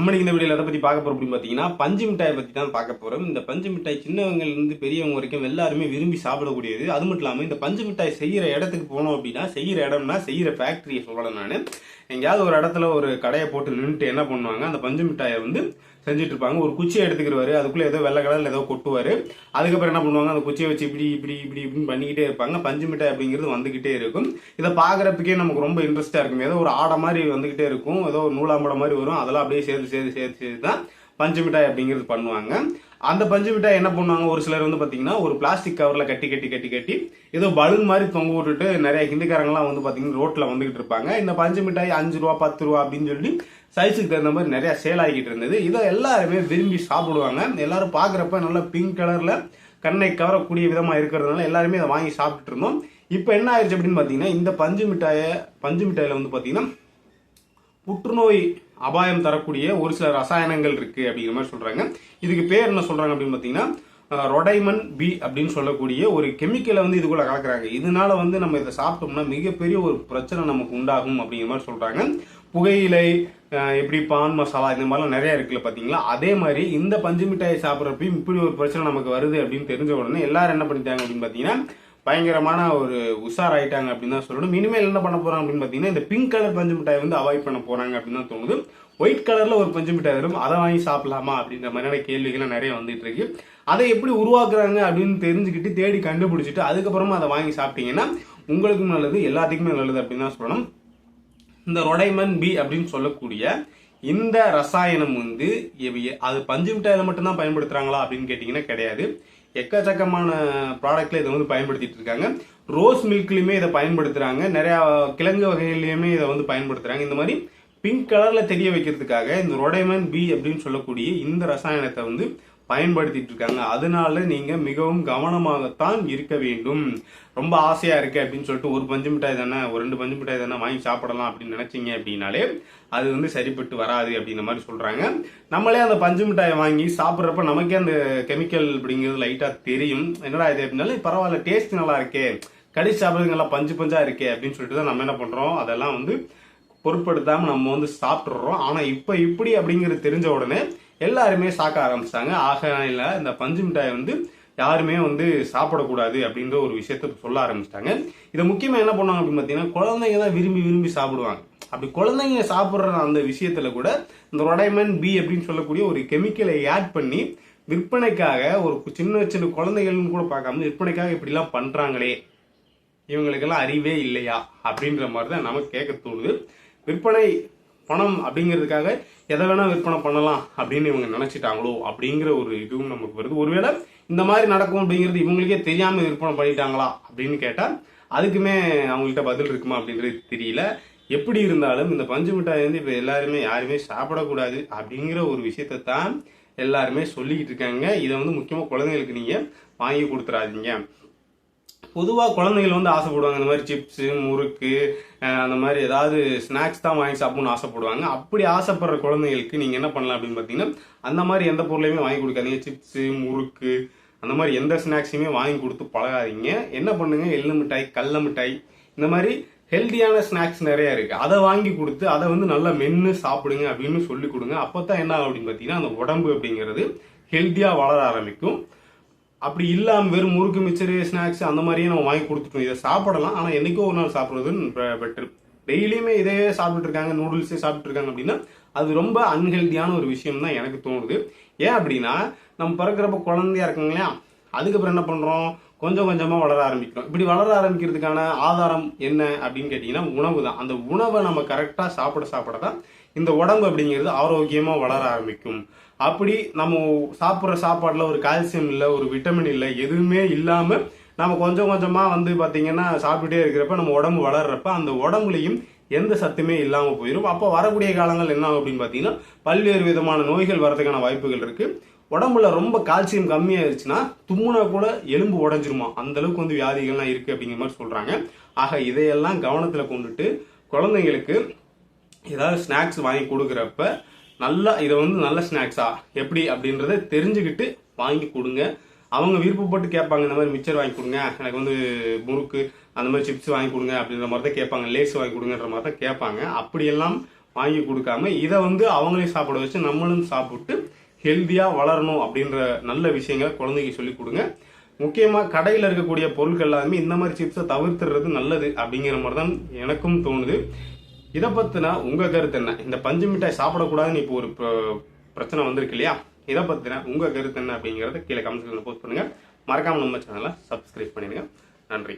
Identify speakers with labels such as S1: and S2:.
S1: நம்ம இந்த வீடியோல எதை பத்தி பார்க்க போறோம் அப்படின்னு பாத்தீங்கன்னா பஞ்சு மிட்டாயை பத்தி தான் பார்க்க போறோம். இந்த பஞ்சு மிட்டாய் சின்னவங்கலேருந்து பெரியவங்க வரைக்கும் எல்லாருமே விரும்பி சாப்பிடக்கூடியது. அது மட்டும் இல்லாம இந்த பஞ்சு மிட்டாய் செய்யற இடத்துக்கு போனோம் அப்படின்னா செய்யற இடம்னா செய்யற ஃபேக்டரியை சொல்லலாம் நான். எங்கேயாவது ஒரு இடத்துல ஒரு கடையை போட்டு நின்றுட்டு என்ன பண்ணுவாங்க? அந்த பஞ்சு மிட்டாயை வந்து செஞ்சுட்டு இருப்பாங்க ஒரு குச்சியை எடுத்துக்கிறவாரு அதுக்குள்ள ஏதோ வெள்ளை கலரில் ஏதோ கொட்டுவாரு. அதுக்கப்புறம் என்ன பண்ணுவாங்க? அந்த குச்சியை வச்சு இப்படி இப்படி இப்படி இப்படின்னு பண்ணிக்கிட்டே இருப்பாங்க. பஞ்சு மிட்டாய் அப்படிங்கிறது வந்துகிட்டே இருக்கும். இதை பாக்குறதுக்கே நமக்கு ரொம்ப இன்ட்ரெஸ்டா இருக்கும். ஏதோ ஒரு ஆடை மாதிரி வந்துகிட்டே இருக்கும். ஏதோ ஒரு நூலாம்படம் மாதிரி வரும். அதெல்லாம் அப்படியே சேர்த்து சேர்த்து சேர்த்து சேர்த்து தான் பஞ்சு மிட்டாய் அப்படிங்கிறது பண்ணுவாங்க. அந்த பஞ்சு மிட்டாய் என்ன பண்ணுவாங்க? ஒரு சிலர் வந்து பார்த்தீங்கன்னா ஒரு பிளாஸ்டிக் கவரில் கட்டி கட்டி கட்டி கட்டி ஏதோ பலூன் மாதிரி தொங்க விட்டுட்டு நிறைய ஹிந்திக்காரங்களாம் வந்து பார்த்தீங்கன்னா ரோட்டில் வந்துகிட்டு இருப்பாங்க. இந்த பஞ்சு மிட்டாய் அஞ்சு ரூபா பத்து ரூபா அப்படின்னு சொல்லி சைஸுக்கு தகுந்த மாதிரி நிறையா சேல் ஆகிட்டு இருந்தது. இதை எல்லாருமே விரும்பி சாப்பிடுவாங்க. எல்லாரும் பார்க்குறப்ப நல்லா பிங்க் கலரில் கண்ணை கவரக்கூடிய விதமாக இருக்கிறதுனால எல்லாருமே அதை வாங்கி சாப்பிட்டுட்டு இருந்தோம். இப்போ என்ன ஆயிடுச்சு அப்படின்னு பார்த்தீங்கன்னா இந்த பஞ்சு மிட்டாயை பஞ்சு மிட்டாயில் வந்து பார்த்தீங்கன்னா புற்றுநோய் அபாயம் தரக்கூடிய ஒரு சில ரசாயனங்கள் இருக்கு அப்படிங்கிற மாதிரி சொல்றாங்க. இதுக்கு பேர் என்ன சொல்றாங்க அப்படின்னு பாத்தீங்கன்னா ரொடைமன் பி அப்படின்னு சொல்லக்கூடிய ஒரு கெமிக்கலை வந்து இதுக்குள்ள கலக்குறாங்க. இதனால வந்து நம்ம இதை சாப்பிட்டோம்னா மிகப்பெரிய ஒரு பிரச்சனை நமக்கு உண்டாகும் அப்படிங்கிற மாதிரி சொல்றாங்க. புகையிலை எப்படி பான் மசாலா இந்த மாதிரிலாம் நிறைய இருக்குல்ல பாத்தீங்களா? அதே மாதிரி இந்த பஞ்சு மிட்டாயை சாப்பிட்றப்பையும் இப்படி ஒரு பிரச்சனை நமக்கு வருது அப்படின்னு தெரிஞ்ச உடனே எல்லாரும் என்ன பண்ணிட்டாங்க அப்படின்னு பாத்தீங்கன்னா பயங்கரமான ஒரு உஷார் ஆயிட்டாங்க அப்படின்னு தான் சொல்லணும். இனிமேல் என்ன பண்ண போறாங்க அப்படின்னு பாத்தீங்கன்னா இந்த பிங்க் கலர் பஞ்சு மிட்டாய் வந்து அவாய்ட் பண்ண போறாங்க அப்படின்னு தான் தோணுது. ஒயிட் கலர்ல ஒரு பஞ்சு மிட்டாய் வரும். அதை வாங்கி சாப்பிடலாமா அப்படின்ற மாதிரியான கேள்விகள் நிறைய வந்துட்டு இருக்கு. அதை எப்படி உருவாக்குறாங்க அப்படின்னு தெரிஞ்சுக்கிட்டு தேடி கண்டுபிடிச்சிட்டு அதுக்கப்புறமா அதை வாங்கி சாப்பிட்டீங்கன்னா உங்களுக்கும் நல்லது எல்லாத்துக்குமே நல்லது அப்படின்னு தான் சொல்லணும். இந்த ரொடைமன் பி அப்படின்னு சொல்லக்கூடிய இந்த ரசாயனம் வந்து அது பஞ்சு மிட்டாயில மட்டும்தான் பயன்படுத்துறாங்களா அப்படின்னு கேட்டிங்கன்னா கிடையாது. எக்கச்சக்கமான ப்ராடக்ட்ல இதை வந்து பயன்படுத்திட்டு இருக்காங்க. ரோஸ் மில்க்லயுமே இதை பயன்படுத்துறாங்க. நிறைய கிழங்கு வகைகள்லயுமே இதை வந்து பயன்படுத்துறாங்க. இந்த மாதிரி பிங்க் கலர்ல தெரிய வைக்கிறதுக்காக இந்த ரொடைமன் பி அப்படின்னு சொல்லக்கூடிய இந்த ரசாயனத்தை வந்து பயன்படுத்திட்டு இருக்காங்க அதனால நீங்க மிகவும் கவனமாகத்தான் இருக்க வேண்டும். ரொம்ப ஆசையா இருக்கு அப்படின்னு சொல்லிட்டு ஒரு பஞ்சு மிட்டாய் தானே ஒரு ரெண்டு பஞ்சு மிட்டாய் தானே வாங்கி சாப்பிடலாம் அப்படின்னு நினைச்சீங்க அப்படின்னாலே அது வந்து சரிப்பட்டு வராது அப்படின்ற மாதிரி சொல்றாங்க. நம்மளே அந்த பஞ்சு மிட்டாயை வாங்கி சாப்பிட்றப்ப நமக்கே அந்த கெமிக்கல் அப்படிங்கிறது லைட்டா தெரியும். என்னடா இது அப்படின்னாலும் பரவாயில்ல டேஸ்ட் நல்லா இருக்கே. கடிச்சு சாப்பிட்றது நல்லா பஞ்சு பஞ்சா இருக்கே அப்படின்னு சொல்லிட்டு தான் நம்ம என்ன பண்றோம்? அதெல்லாம் வந்து பொருட்படுத்தாம நம்ம வந்து சாப்பிட்றோம் ஆனா இப்ப இப்படி அப்படிங்கிறது தெரிஞ்ச உடனே எல்லாருமே சாக்க ஆரம்பிச்சிட்டாங்க. ஆக இந்த பஞ்சு மிட்டாயை வந்து யாருமே வந்து சாப்பிடக்கூடாது அப்படின்ற ஒரு விஷயத்த சொல்ல ஆரம்பிச்சிட்டாங்க. இதை முக்கியமா என்ன பண்ணுவாங்க அப்படின்னு பாத்தீங்கன்னா குழந்தைங்க தான் விரும்பி விரும்பி சாப்பிடுவாங்க. அப்படி குழந்தைங்க சாப்பிடுற அந்த விஷயத்துல கூட இந்த ரொடைமன் பி அப்படின்னு சொல்லக்கூடிய ஒரு கெமிக்கலை ஆட் பண்ணி விற்பனைக்காக ஒரு சின்ன சின்ன குழந்தைகள்னு கூட பார்க்காம விற்பனைக்காக இப்படிலாம் பண்றாங்களே இவங்களுக்கெல்லாம் அறிவே இல்லையா அப்படின்ற மாதிரி தான் நமக்கு கேட்க தோணுது. விற்பனை பணம் அப்படிங்கிறதுக்காக எதை வேணால் விற்பனை பண்ணலாம் அப்படின்னு இவங்க நினச்சிட்டாங்களோ அப்படிங்கிற ஒரு இதுவும் நமக்கு வருது. ஒருவேளை இந்த மாதிரி நடக்கும் அப்படிங்கிறது இவங்களுக்கே தெரியாமல் விற்பனை பண்ணிட்டாங்களா அப்படின்னு கேட்டால் அதுக்குமே அவங்கள்ட்ட பதில் இருக்குமா அப்படின்றது தெரியல. எப்படி இருந்தாலும் இந்த பஞ்சு மிட்டாய் வந்து இப்போ எல்லாருமே யாருமே சாப்பிடக்கூடாது அப்படிங்கிற ஒரு விஷயத்தை தான் எல்லாருமே சொல்லிக்கிட்டு இருக்காங்க. இதை வந்து முக்கியமாக குழந்தைங்களுக்கு நீங்கள் வாங்கி கொடுத்துறாதீங்க. பொதுவாக குழந்தைகள் வந்து ஆசைப்படுவாங்க. இந்த மாதிரி சிப்ஸு முறுக்கு அந்த மாதிரி ஏதாவது ஸ்நாக்ஸ் தான் வாங்கி சாப்பிடணும்னு ஆசைப்படுவாங்க. அப்படி ஆசைப்படுற குழந்தைகளுக்கு நீங்கள் என்ன பண்ணலாம் அப்படின்னு பார்த்தீங்கன்னா அந்த மாதிரி எந்த பொருளையுமே வாங்கி கொடுக்காதீங்க. சிப்ஸு முறுக்கு அந்த மாதிரி எந்த ஸ்நாக்ஸையுமே வாங்கி கொடுத்து பழகாதீங்க. என்ன பண்ணுங்க? எள்ளு மிட்டாய் கடல மிட்டாய் இந்த மாதிரி ஹெல்தியான ஸ்நாக்ஸ் நிறைய இருக்கு. அதை வாங்கி கொடுத்து அதை வந்து நல்லா மென்று சாப்பிடுங்க அப்படின்னு சொல்லி கொடுங்க. அப்போ தான் என்ன ஆகும் அப்படின்னு பார்த்தீங்கன்னா அந்த உடம்பு அப்படிங்கிறது ஹெல்த்தியாக வளர ஆரம்பிக்கும். அப்படி இல்லாம வெறும் முறுக்கு மிச்சரு ஸ்நாக்ஸ் அந்த மாதிரியே நம்ம வாங்கி கொடுத்துட்டோம். இதை சாப்பிடலாம். ஆனா என்னைக்கோ ஒரு நாள் சாப்பிடுறது பெட்டர் டெய்லியுமே இதே சாப்பிட்டுட்டு இருக்காங்க நூடுல்ஸே சாப்பிட்டு இருக்காங்க அப்படின்னா அது ரொம்ப அன்ஹெல்தியான ஒரு விஷயம் தான் எனக்கு தோணுது. ஏன் அப்படின்னா நம்ம பிறக்கிறப்ப குழந்தையா இருக்குங்க இல்லையா? அதுக்கப்புறம் என்ன பண்றோம்? கொஞ்சம் கொஞ்சமாக வளர ஆரம்பிக்கிறோம். இப்படி வளர ஆரம்பிக்கிறதுக்கான ஆதாரம் என்ன அப்படின்னு கேட்டிங்கன்னா உணவு தான். அந்த உணவை நம்ம கரெக்டாக சாப்பிட சாப்பிட தான் இந்த உடம்பு அப்படிங்கிறது ஆரோக்கியமாக வளர ஆரம்பிக்கும். அப்படி நம்ம சாப்பிட்ற சாப்பாட்டில் ஒரு கால்சியம் இல்லை ஒரு விட்டமின் இல்லை எதுவுமே இல்லாமல் நம்ம கொஞ்சம் கொஞ்சமாக வந்து பார்த்திங்கன்னா சாப்பிட்டுட்டே இருக்கிறப்ப நம்ம உடம்பு வளர்றப்ப அந்த உடம்புலையும் எந்த சத்துமே இல்லாமல் போயிடும் அப்போ வரக்கூடிய காலங்கள் என்ன அப்படின்னு பார்த்தீங்கன்னா பல்வேறு விதமான நோய்கள் வரதுக்கான வாய்ப்புகள் இருக்குது உடம்புல ரொம்ப கால்சியம் கம்மியாயிருச்சுன்னா தும்முனா கூட எலும்பு உடஞ்சிருமா? அந்த அளவுக்கு வந்து வியாதிகள்லாம் இருக்குது அப்படிங்கிற மாதிரி சொல்கிறாங்க ஆக இதையெல்லாம் கவனத்தில் கொண்டுட்டு குழந்தைங்களுக்கு ஏதாவது ஸ்நாக்ஸ் வாங்கி கொடுக்குறப்ப நல்லா இதை வந்து நல்ல ஸ்நாக்ஸா எப்படி அப்படின்றத தெரிஞ்சுக்கிட்டு வாங்கி கொடுங்க. அவங்க விருப்பப்பட்டு கேட்பாங்க இந்த மாதிரி மிச்சர் வாங்கி கொடுங்க. எனக்கு வந்து முறுக்கு அந்த மாதிரி சிப்ஸ் வாங்கி கொடுங்க அப்படின்ற மாதிரி தான் கேட்பாங்க. லேஸ் வாங்கி கொடுங்கன்ற மாதிரி தான் கேட்பாங்க. அப்படியெல்லாம் வாங்கி கொடுக்காம இதை வந்து அவங்களே சாப்பிட வச்சு நம்மளும் சாப்பிட்டு ஹெல்த்தியாக வளரணும் அப்படின்ற நல்ல விஷயங்களை குழந்தைக்கு சொல்லி கொடுங்க. முக்கியமாக கடையில் இருக்கக்கூடிய பொருட்கள் எல்லாமே இந்த மாதிரி சிப்ஸை தவிர்த்துறது நல்லது அப்படிங்கிற மாதிரி தான் எனக்கும் தோணுது. இதை பற்றினா உங்கள் கருத்து என்ன? இந்த பஞ்சு மிட்டாய் சாப்பிடக்கூடாதுன்னு இப்போ ஒரு பிரச்சனை வந்திருக்கு இல்லையா? இதை பற்றின உங்கள் கருத்து என்ன அப்படிங்கிறத கீழே கமெண்ட்ஸில் போஸ்ட் பண்ணுங்கள் மறக்காமல் நம்ம சேனலை சப்ஸ்கிரைப் பண்ணிடுங்க. நன்றி.